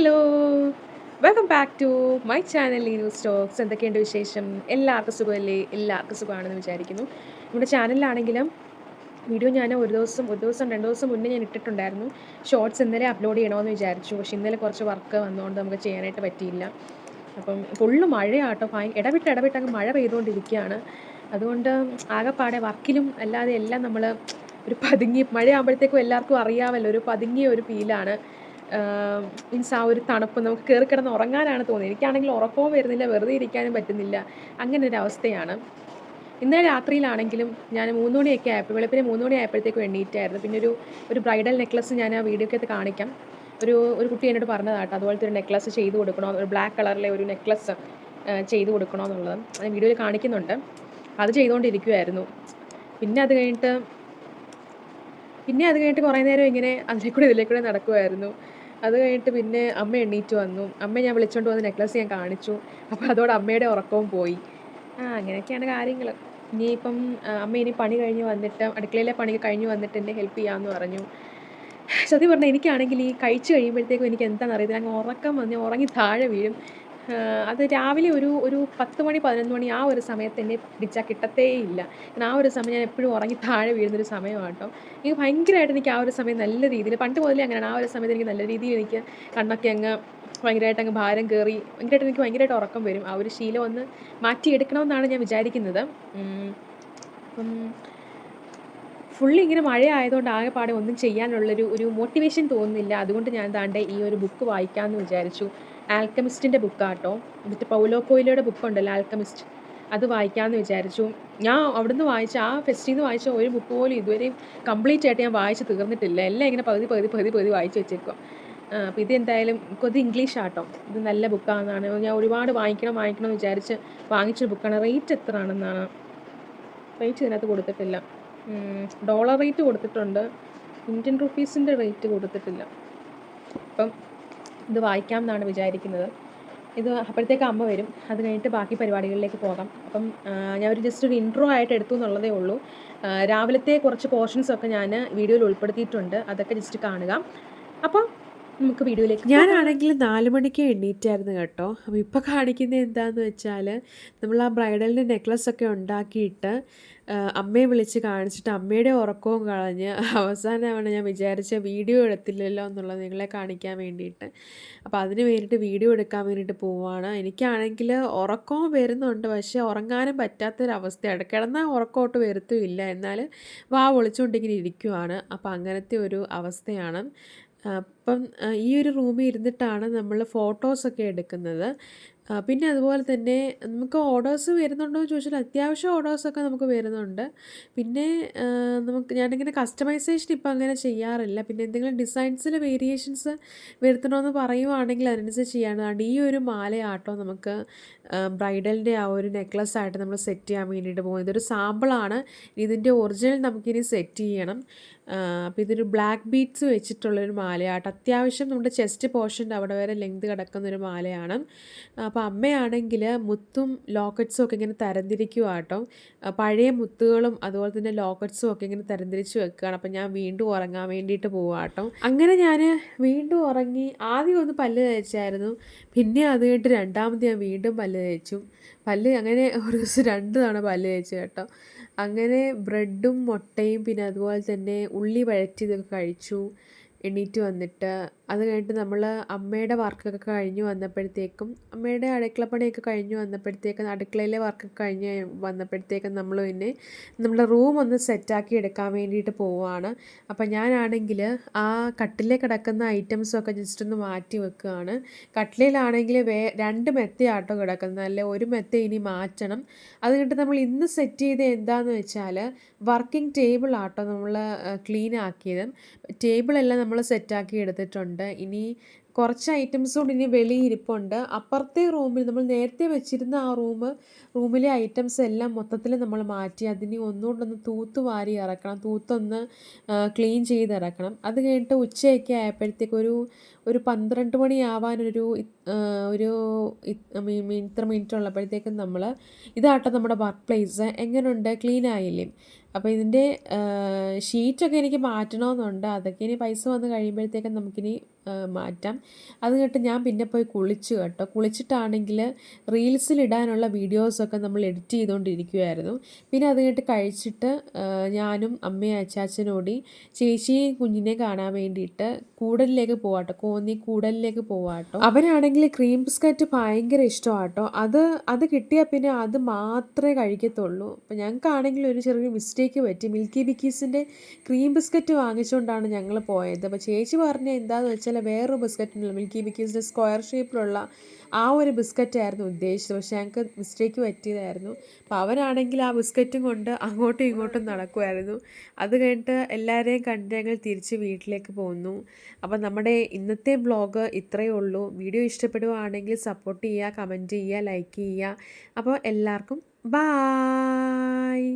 Hello. Welcome back to my channel Leenu stocks എന്തൊക്കെയുണ്ട് വിശേഷം? എല്ലാവർക്കും സുഖമല്ലേ? എല്ലാവർക്കും സുഖമാണെന്ന് വിചാരിക്കുന്നു. നമ്മുടെ ചാനലിലാണെങ്കിലും വീഡിയോ ഞാൻ ഒരു ദിവസം ഒരു ദിവസം രണ്ട് ദിവസം മുന്നേ ഞാൻ ഇട്ടിട്ടുണ്ടായിരുന്നു. ഷോർട്സ് ഇന്നലെ അപ്ലോഡ് ചെയ്യണമെന്ന് വിചാരിച്ചു. പക്ഷേ ഇന്നലെ കുറച്ച് വർക്ക് വന്നുകൊണ്ട് നമുക്ക് ചെയ്യാനായിട്ട് പറ്റിയില്ല. അപ്പം ഫുള്ള് മഴയാട്ടോ. ഭയ ഇടവിട്ട് ഇടവിട്ട് അങ്ങ് മഴ പെയ്തുകൊണ്ടിരിക്കുകയാണ് അതുകൊണ്ട് ആകെപ്പാടെ വർക്കിലും അല്ലാതെ എല്ലാം നമ്മൾ ഒരു പതുങ്ങി മഴയാകുമ്പോഴത്തേക്കും എല്ലാവർക്കും അറിയാമല്ലോ ഒരു പതുങ്ങിയ ഒരു ഫീലാണ് മീൻസ് ആ ഒരു തണുപ്പ് നമുക്ക് കയറി കിടന്ന് ഉറങ്ങാനാണ് തോന്നിയത്. എനിക്കാണെങ്കിൽ ഉറക്കവും വരുന്നില്ല വെറുതെ ഇരിക്കാനും പറ്റുന്നില്ല. അങ്ങനെ ഒരു അവസ്ഥയാണ്. ഇന്നലെ രാത്രിയിലാണെങ്കിലും ഞാൻ മൂന്ന് മണിയൊക്കെ ആയപ്പോൾ വെളുപ്പിനെ മൂന്ന് മണി ആയപ്പോഴത്തേക്കും എണ്ണീറ്റായിരുന്നു പിന്നെ ഒരു ഒരു ബ്രൈഡൽ നെക്ലസ് ഞാൻ ആ വീഡിയോക്കകത്ത് കാണിക്കാം. ഒരു ഒരു കുട്ടി എന്നോട് പറഞ്ഞതാട്ടോ അതുപോലത്തെ ഒരു നെക്ലസ് ചെയ്ത് കൊടുക്കണോ ഒരു ബ്ലാക്ക് കളറിലെ ഒരു നെക്ലസ് ചെയ്ത് കൊടുക്കണോ എന്നുള്ളത്. അത് വീഡിയോയിൽ കാണിക്കുന്നുണ്ട്. അത് ചെയ്തുകൊണ്ടിരിക്കുമായിരുന്നു പിന്നെ അത് കഴിഞ്ഞിട്ട് പിന്നെ അത് കഴിഞ്ഞിട്ട് കുറേ നേരം ഇങ്ങനെ അതിലേക്കൂടെ ഇതിലേക്കൂടെ ഇതിലെ നടക്കുമായിരുന്നു അത് കഴിഞ്ഞിട്ട് പിന്നെ അമ്മ എണ്ണീറ്റ് വന്നു. അമ്മ ഞാൻ വിളിച്ചോണ്ട് വന്ന് നെക്ലസ് ഞാൻ കാണിച്ചു. അപ്പോൾ അതോടെ അമ്മയുടെ ഉറക്കവും പോയി. ആ അങ്ങനെയൊക്കെയാണ് കാര്യങ്ങൾ ഇനിയിപ്പം അമ്മ ഇനി പണി കഴിഞ്ഞ് വന്നിട്ട് അടുക്കളയിലെ പണി കഴിഞ്ഞ് വന്നിട്ട് എന്നെ ഹെൽപ്പ് ചെയ്യാമെന്ന് പറഞ്ഞു. സത്യം പറഞ്ഞാൽ എനിക്കാണെങ്കിൽ ഈ കഴിച്ച് കഴിയുമ്പോഴത്തേക്കും എനിക്ക് എന്താണെന്ന് അറിയത്തില്ല അങ്ങ് ഉറക്കം വന്ന് ഉറങ്ങി താഴെ വീഴും. അത് രാവിലെ ഒരു ഒരു പത്ത് മണി പതിനൊന്ന് മണി ആ ഒരു സമയത്ത് എന്നെ പിടിച്ചാൽ കിട്ടത്തേ ഇല്ല കാരണം ആ ഒരു സമയം ഞാൻ എപ്പോഴും ഉറങ്ങി താഴെ വീഴുന്നൊരു സമയമാണ് കേട്ടോ. എനിക്ക് ഭയങ്കരമായിട്ട് എനിക്ക് ആ ഒരു സമയം നല്ല രീതിയിൽ പണ്ട് മുതലേ അങ്ങനെയാണ്. ആ ഒരു സമയത്ത് എനിക്ക് നല്ല രീതിയിൽ എനിക്ക് കണ്ണൊക്കെ അങ്ങ് ഭയങ്കരമായിട്ട് അങ്ങ് ഭാരം കയറി ഭയങ്കരമായിട്ട് എനിക്ക് ഭയങ്കരമായിട്ട് ഉറക്കം വരും. ആ ഒരു ശീലം ഒന്ന് മാറ്റിയെടുക്കണമെന്നാണ് ഞാൻ വിചാരിക്കുന്നത്. അപ്പം ഫുള്ളി ഇങ്ങനെ മഴ ആയതുകൊണ്ട് ആകെപ്പാടെ ഒന്നും ചെയ്യാനുള്ളൊരു ഒരു മോട്ടിവേഷൻ തോന്നുന്നില്ല. അതുകൊണ്ട് ഞാൻ താണ്ടെ ഈ ഒരു ബുക്ക് വായിക്കാമെന്ന് വിചാരിച്ചു. ആൽക്കമിസ്റ്റിന്റെ ബുക്കാട്ടോ എന്നിട്ട് പൗലോ കോയിലയുടെ ബുക്കുണ്ടല്ലോ ആൽക്കമിസ്റ്റ് അത് വായിക്കാമെന്ന് വിചാരിച്ചു. ഞാൻ അവിടുന്ന് വായിച്ച ആ ഫെസ്റ്റിൽ നിന്ന് വായിച്ച ഒരു ബുക്ക് പോലും ഇതുവരെയും കംപ്ലീറ്റ് ആയിട്ട് ഞാൻ വായിച്ച് തീർന്നിട്ടില്ല. എല്ലാം ഇങ്ങനെ പകുതി പകുതി പകുതി പകുതി വായിച്ച് വെച്ചേക്കും അപ്പോൾ ഇത് എന്തായാലും ഇത് ഇംഗ്ലീഷ് ആട്ടോ. ഇത് നല്ല ബുക്കാണെന്നാണ് ഞാൻ ഒരുപാട് വാങ്ങിക്കണം വാങ്ങിക്കണം എന്ന് വിചാരിച്ച് വാങ്ങിച്ചൊരു ബുക്കാണ് റേറ്റ് എത്ര ആണെന്നാണ് റേറ്റ് ഇതിനകത്ത് കൊടുത്തിട്ടില്ല. ഡോളർ റേറ്റ് കൊടുത്തിട്ടുണ്ട്. ഇന്ത്യൻ റുപ്പീസിന്റെ റേറ്റ് കൊടുത്തിട്ടില്ല. അപ്പം ഇത് വായിക്കാം എന്നാണ് വിചാരിക്കുന്നത്. ഇത് അപ്പോഴത്തേക്ക് അമ്മ വരും. അത് കഴിഞ്ഞിട്ട് ബാക്കി പരിപാടികളിലേക്ക് പോകാം. അപ്പം ഞാൻ ഒരു ജസ്റ്റ് ഒരു ഇൻട്രോ ആയിട്ട് എടുത്തു എന്നുള്ളതേ ഉള്ളൂ. രാവിലത്തെ കുറച്ച് പോർഷൻസ് ഒക്കെ ഞാൻ വീഡിയോയിൽ ഉൾപ്പെടുത്തിയിട്ടുണ്ട്. അതൊക്കെ ജസ്റ്റ് കാണുക. അപ്പം നമുക്ക് വീഡിയോയിലേക്ക് ഞാനാണെങ്കിൽ നാല് മണിക്ക് എണ്ണീറ്റായിരുന്നു കേട്ടോ. അപ്പോൾ ഇപ്പോൾ കാണിക്കുന്നത് എന്താണെന്ന് വെച്ചാൽ നമ്മൾ ആ ബ്രൈഡലിന്റെ നെക്ലസ് ഒക്കെ ഉണ്ടാക്കിയിട്ട് അമ്മയെ വിളിച്ച് കാണിച്ചിട്ട് അമ്മയുടെ ഉറക്കവും കളഞ്ഞ് അവസാനമാണ് ഞാൻ വിചാരിച്ച വീഡിയോ എടുത്തില്ലല്ലോ എന്നുള്ളത് നിങ്ങളെ കാണിക്കാൻ വേണ്ടിയിട്ട്. അപ്പോൾ അതിന് വേണ്ടിയിട്ട് വീഡിയോ എടുക്കാൻ വേണ്ടിയിട്ട് പോവുകയാണ് എനിക്കാണെങ്കിൽ ഉറക്കവും വരുന്നുണ്ട്. പക്ഷേ ഉറങ്ങാനും പറ്റാത്തൊരവസ്ഥയാണ് കിടന്നാൽ ഉറക്കമോട്ട് വരുത്തുമില്ല എന്നാൽ വാ ഒളിച്ചുകൊണ്ടിങ്ങനെ ഇരിക്കുവാണ്. അപ്പോൾ അങ്ങനത്തെ ഒരു അവസ്ഥയാണ്. അപ്പം ഈ ഒരു റൂമിൽ ഇരുന്നിട്ടാണ് നമ്മൾ ഫോട്ടോസൊക്കെ എടുക്കുന്നത്. പിന്നെ അതുപോലെ തന്നെ നമുക്ക് ഓർഡേഴ്സ് വരുന്നുണ്ടോ എന്ന് ചോദിച്ചാൽ അത്യാവശ്യം ഓർഡേഴ്സൊക്കെ നമുക്ക് വരുന്നുണ്ട്. പിന്നെ നമുക്ക് ഞാനിങ്ങനെ കസ്റ്റമൈസേഷൻ ഇപ്പം അങ്ങനെ ചെയ്യാറില്ല. പിന്നെ എന്തെങ്കിലും ഡിസൈൻസിൽ വേരിയേഷൻസ് വരുത്തണമെന്ന് പറയുവാണെങ്കിൽ അതിനനുസരിച്ച് ചെയ്യാനാണ് ഈ ഒരു മാലയാട്ടോ നമുക്ക് ബ്രൈഡലിന്റെ ആ ഒരു നെക്ലസ് ആയിട്ട് നമ്മൾ സെറ്റ് ചെയ്യാൻ വേണ്ടിയിട്ട് പോകുന്നത്. ഇതൊരു സാമ്പിളാണ്. ഇതിന്റെ ഒറിജിനൽ നമുക്കിനി സെറ്റ് ചെയ്യണം. അപ്പോൾ ഇതൊരു ബ്ലാക്ക് ബീഡ്സ് വെച്ചിട്ടുള്ളൊരു മാലയാട്ടോ. അത്യാവശ്യം നമ്മുടെ ചെസ്റ്റ് പോർഷന്റെ അവിടെ വരെ ലെങ്ത് കിടക്കുന്നൊരു മാലയാണ്. അപ്പോൾ അമ്മയാണെങ്കിൽ മുത്തും ലോക്കറ്റ്സും ഒക്കെ ഇങ്ങനെ തരംതിരിക്കുക കേട്ടോ പഴയ മുത്തുകളും അതുപോലെ തന്നെ ലോക്കറ്റ്സും ഒക്കെ ഇങ്ങനെ തരംതിരിച്ച് വെക്കുകയാണ്. അപ്പോൾ ഞാൻ വീണ്ടും ഉറങ്ങാൻ വേണ്ടിയിട്ട് പോവാട്ടോ. അങ്ങനെ ഞാൻ വീണ്ടും ഉറങ്ങി ആദ്യം ഒന്ന് പല്ല് തേച്ചായിരുന്നു. പിന്നെ അത് കഴിഞ്ഞിട്ട് രണ്ടാമത് ഞാൻ വീണ്ടും പല്ല് തേച്ചു. പല്ല് അങ്ങനെ ഒരു ദിവസം രണ്ട് തവണ പല്ല് തേച്ച് കേട്ടോ. അങ്ങനെ ബ്രെഡും മുട്ടയും പിന്നെ അതുപോലെ തന്നെ ഉള്ളി വഴറ്റിയതൊക്കെ കഴിച്ചു. എണീറ്റ് വന്നിട്ട് അത് കഴിഞ്ഞിട്ട് നമ്മൾ അമ്മയുടെ വർക്കൊക്കെ കഴിഞ്ഞ് വന്നപ്പോഴത്തേക്കും അമ്മയുടെ അടുക്കളപ്പണിയൊക്കെ കഴിഞ്ഞ് വന്നപ്പോഴത്തേക്കും അടുക്കളയിലെ വർക്കൊക്കെ കഴിഞ്ഞ് വന്നപ്പോഴത്തേക്കും നമ്മൾ പിന്നെ നമ്മുടെ റൂം ഒന്ന് സെറ്റാക്കി എടുക്കാൻ വേണ്ടിയിട്ട് പോവുകയാണ് അപ്പം ഞാനാണെങ്കിൽ ആ കട്ടിലെ കിടക്കുന്ന ഐറ്റംസൊക്കെ ജസ്റ്റ് ഒന്ന് മാറ്റി വെക്കുകയാണ്. കട്ടിലയിലാണെങ്കിൽ വേ രണ്ട് മെത്തയാട്ടോ കിടക്കുന്നത്. അല്ലെ ഒരു മെത്ത ഇനി മാറ്റണം. അത് കഴിഞ്ഞിട്ട് നമ്മൾ ഇന്ന് സെറ്റ് ചെയ്ത് എന്താണെന്ന് വെച്ചാൽ വർക്കിംഗ് ടേബിൾ ആട്ടോ നമ്മൾ ക്ലീൻ ആക്കിയത്. ടേബിളെല്ലാം നമ്മൾ സെറ്റാക്കി എടുത്തിട്ടുണ്ട്. ഇനി കുറച്ച് ഐറ്റംസ് കൊണ്ട് ഇനി വെളിയിരിപ്പുണ്ട് അപ്പുറത്തെ റൂമിൽ നമ്മൾ നേരത്തെ വെച്ചിരുന്ന ആ റൂം റൂമിലെ ഐറ്റംസ് എല്ലാം മൊത്തത്തിൽ നമ്മൾ മാറ്റി. അതിനെ ഒന്നുകൊണ്ടൊന്ന് തൂത്ത് വാരി ഇറക്കണം. തൂത്തൊന്ന് ക്ലീൻ ചെയ്ത് ഇറക്കണം. അത് കഴിഞ്ഞിട്ട് ഉച്ചയൊക്കെ ആയപ്പോഴത്തേക്കൊരു ഒരു പന്ത്രണ്ട് മണി ആവാനൊരു ഒരു ഇത്ര മിനിറ്റ് ഉള്ളപ്പോഴത്തേക്കും നമ്മൾ ഇതാട്ടോ നമ്മുടെ വർക്ക് പ്ലേസ് എങ്ങനെയുണ്ട് ക്ലീൻ ആയില്ലേ അപ്പോൾ ഇതിന്റെ ഷീറ്റൊക്കെ എനിക്ക് മാറ്റണമെന്നുണ്ട് അതൊക്കെ ഇനി പൈസ വന്ന് കഴിയുമ്പോഴത്തേക്കും നമുക്കിനി മാറ്റാം. അത് കേട്ട് ഞാൻ പിന്നെ പോയി കുളിച്ചു കേട്ടോ. കുളിച്ചിട്ടാണെങ്കിൽ റീൽസിലിടാനുള്ള വീഡിയോസൊക്കെ നമ്മൾ എഡിറ്റ് ചെയ്തുകൊണ്ടിരിക്കുമായിരുന്നു പിന്നെ അത് കേട്ട് കഴിച്ചിട്ട് ഞാനും അമ്മയും അച്ചാച്ചനോടി ചേച്ചിയും കുഞ്ഞിനെ കാണാൻ വേണ്ടിയിട്ട് കൂടലിലേക്ക് പോവാട്ടോ. കോന്നി കൂടലിലേക്ക് പോവാട്ടോ. അവനാണെങ്കിൽ ക്രീം ബിസ്ക്കറ്റ് ഭയങ്കര ഇഷ്ടമാണ് കേട്ടോ അത് അത് കിട്ടിയാൽ പിന്നെ അത് മാത്രമേ കഴിക്കത്തുള്ളൂ. അപ്പം ഞങ്ങൾക്കാണെങ്കിൽ ഒരു ചെറിയ മിസ്റ്റേക്ക് പറ്റി. മിൽക്കി ബിക്കീസിന്റെ ക്രീം ബിസ്ക്കറ്റ് വാങ്ങിച്ചുകൊണ്ടാണ് ഞങ്ങൾ പോയത്. അപ്പോൾ ചേച്ചി പറഞ്ഞ എന്താണെന്ന് വെച്ചാൽ വേറൊരു ബിസ്ക്കറ്റുണ്ടല്ലോ മിൽക്കി ബിക്കീസിന്റെ സ്ക്വയർ ഷേപ്പിലുള്ള ആ ഒരു ബിസ്ക്കറ്റായിരുന്നു ഉദ്ദേശിച്ചത്. പക്ഷേ ഞങ്ങൾക്ക് മിസ്റ്റേക്ക് പറ്റിയതായിരുന്നു. അപ്പോൾ അവനാണെങ്കിൽ ആ ബിസ്ക്കറ്റും കൊണ്ട് അങ്ങോട്ടും ഇങ്ങോട്ടും നടക്കുമായിരുന്നു. അത് കഴിഞ്ഞിട്ട് എല്ലാവരെയും കണ്ട് ഞങ്ങൾ തിരിച്ച് വീട്ടിലേക്ക് പോന്നു. അപ്പോൾ നമ്മുടെ ഇന്നത്തെ ബ്ലോഗ് ഇത്രയേ ഉള്ളൂ. വീഡിയോ ഇഷ്ടപ്പെടുവാണെങ്കിൽ സപ്പോർട്ട് ചെയ്യുക കമന്റ് ചെയ്യുക ലൈക്ക് ചെയ്യുക. അപ്പോൾ എല്ലാവർക്കും ബായ്